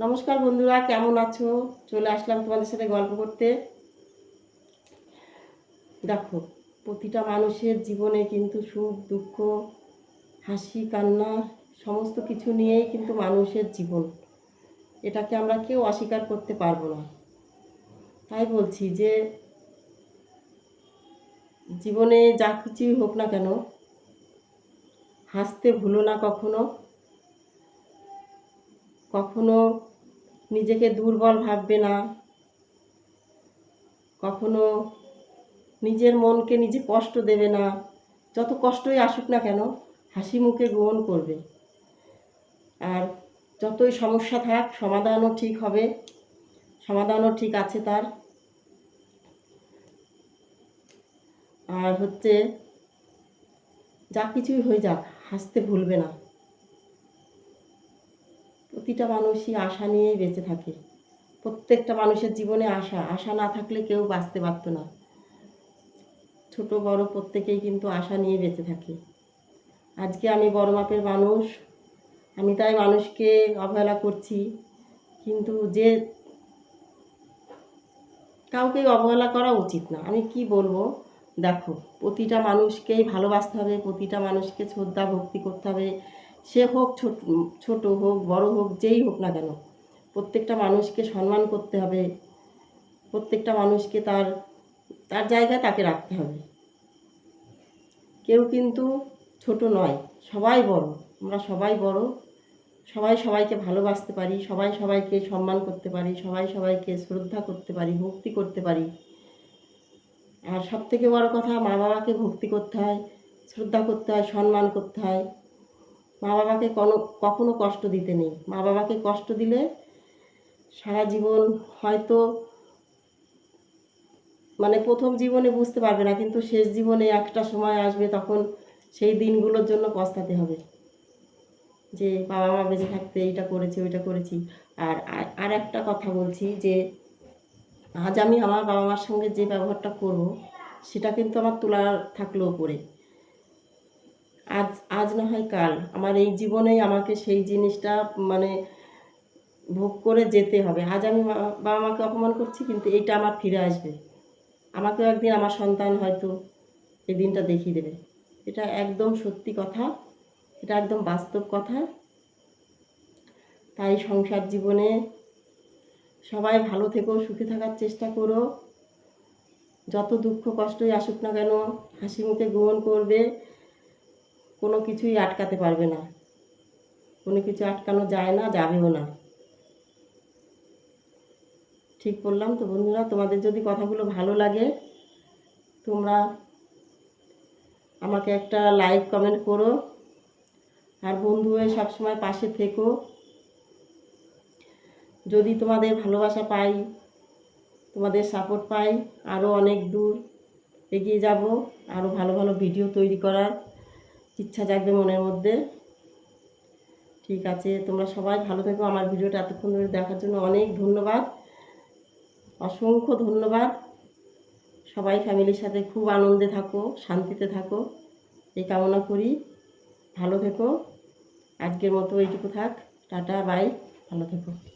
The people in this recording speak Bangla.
নমস্কার বন্ধুরা, কেমন আছো? চলে আসলাম তোমাদের সাথে গল্প করতে। দেখো, প্রতিটা মানুষের জীবনে কিন্তু সুখ, দুঃখ, হাসি, কান্না, সমস্ত কিছু নিয়েই কিন্তু মানুষের জীবন। এটাকে আমরা কেউ অস্বীকার করতে পারব না। তাই বলছি যে, জীবনে যা কিছুই হোক না কেন, হাসতে ভুলো না কখনো। কখনো নিজেকে দুর্বল ভাববে না। কখনো নিজের মনকে নিজে কষ্ট দেবে না। যত কষ্টই আসুক না কেন, হাসি মুখে গ্রহণ করবে। আর যতই সমস্যা থাক, সমাধানও ঠিক হবে। সমাধানও ঠিক আছে তার। আর হচ্ছে, যা কিছুই হয়ে যাক, হাসতে ভুলবে না। প্রতিটা মানুষই আশা নিয়েই বেঁচে থাকে। প্রত্যেকটা মানুষের জীবনে আশা। আশা না থাকলে কেউ বাঁচতে পারতো না। ছোট, বড় প্রত্যেকেই কিন্তু আশা নিয়ে বেঁচে থাকে। আজকে আমি বড় মাপের মানুষ। আমি তাই মানুষকে অবহেলা করছি। কিন্তু যে কাউকেই অবহেলা করা উচিত না। আমি কি বলব? দেখো, প্রতিটা মানুষকেই ভালোবাসতে হবে, প্রতিটা মানুষকে শ্রদ্ধা, ভক্তি করতে হবে। সে হোক, ছোট ছোট হোক, বড় হোক, যেই হোক না কেন, প্রত্যেকটা মানুষকে সম্মান করতে হবে। প্রত্যেকটা মানুষকে তার তার জায়গায় তাকে রাখতে হবে। কেউ কিন্তু ছোট নয়, সবাই বড়। আমরা সবাই বড়, সবাই সবাইকে ভালোবাসতে পারি, সবাই সবাইকে সম্মান করতে পারি, সবাই সবাইকে শ্রদ্ধা করতে পারি, ভক্তি করতে পারি। আর সব থেকে বড় কথা মা বাবাকে ভক্তি করতে হয়, শ্রদ্ধা করতে হয়, সম্মান করতে হয়। মা বাবাকে কোনো, কখনো কষ্ট দিতে নেই। মা বাবাকে কষ্ট দিলে সারা জীবন হয়তো মানে প্রথম জীবনে বুঝতে পারবে না, কিন্তু শেষ জীবনে একটা সময় আসবে তখন সেই দিনগুলোর জন্য পস্তাতে হবে। যে বাবা মা বেঁচে থাকতে এইটা করেছি, ওইটা করেছি। আর, আর- একটা কথা বলছি যে আজ আমি আমার বাবা মার সঙ্গে যে ব্যবহারটা করব, সেটা কিন্তু আমার তোলা থাকল ওপরে আজ আজ না হয় কাল। আমার এই জীবনেই আমাকে সেই জিনিসটা মানে ভোগ করে যেতে হবে। আজ আমি বাবা মাকে অপমান করছি, কিন্তু এইটা আমার ফিরে আসবে। আমাকেও একদিন আমার সন্তান হয়তো এই দিনটা দেখিয়ে দেবে। এটা একদম সত্যি কথা। এটা একদম বাস্তব কথা। তাই সংসার জীবনে সবাই ভালো থেকো, সুখে থাকার চেষ্টা করো। যত দুঃখ কষ্টই আসুক না কেন, হাসি মুখে গ্রহণ করবে। কোনো কিছুই আটকাতে পারবে না। কোনো কিছু আটকানো যায় না, যাবেও না। ঠিক বললাম তো বন্ধুরা, তোমাদের যদি কথাগুলো ভালো লাগে, তোমরা আমাকে একটা লাইক, কমেন্ট করো। আর বন্ধু হয়ে সবসময় পাশে থেকো। যদি তোমাদের ভালোবাসা পাই, তোমাদের সাপোর্ট পাই আরও অনেক দূর এগিয়ে যাব আরও ভালো ভালো ভিডিও তৈরি করার। ইচ্ছা জাগবে মনের মধ্যে। ঠিক আছে, তোমরা সবাই ভালো থেকো। আমার ভিডিওটা এতক্ষণ ধরে দেখার জন্য অনেক ধন্যবাদ। অসংখ্য ধন্যবাদ। সবাই ফ্যামিলির সাথে খুব আনন্দে থাকো, শান্তিতে থাকো। এই কামনা করি। ভালো থেকো। আজকের মতো এইটুকু থাক। Tata, bye. ভালো থেকো।